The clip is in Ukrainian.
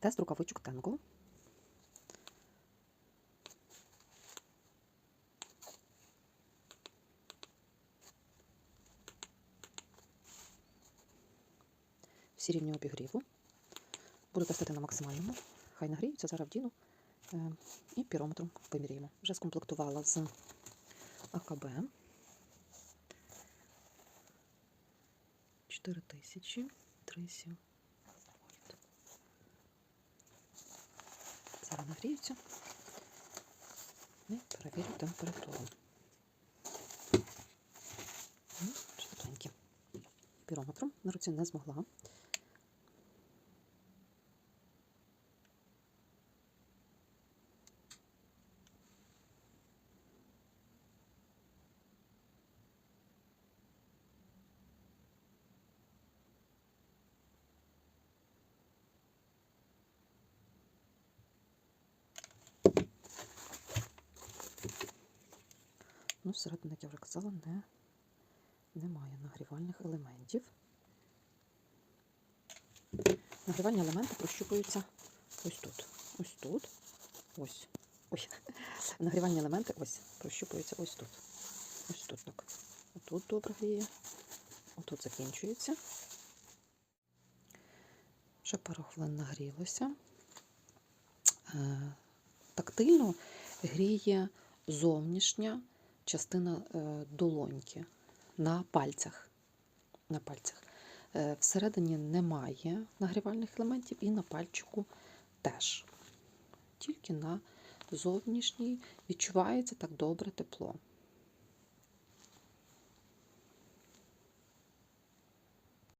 тест рукавичок Тенгу. Всі рівні обігріву. Буду тестити на максимальному. Хай нагріються, зараз вдіну і пірометром поміряємо. Вже скомплектувала з АКБ 4000, 37. Зараз. І перевірю температуру. М. Пірометром на руці не змогла. Ну, всередині, як я вже казала, не, немає нагрівальних елементів. Нагрівальні елементи прощупуються ось тут. Ось тут. Ось. Ой. Нагрівальні елементи ось прощупуються ось тут. Ось тут так. Отут добре гріє. Отут закінчується. Ще пару хвилин нагрілося. Е, Тактильно гріє зовнішня частина е, долоньки на пальцях. На пальцях. Е, Всередині немає нагрівальних елементів і на пальчику теж. Тільки на зовнішній відчувається так добре тепло.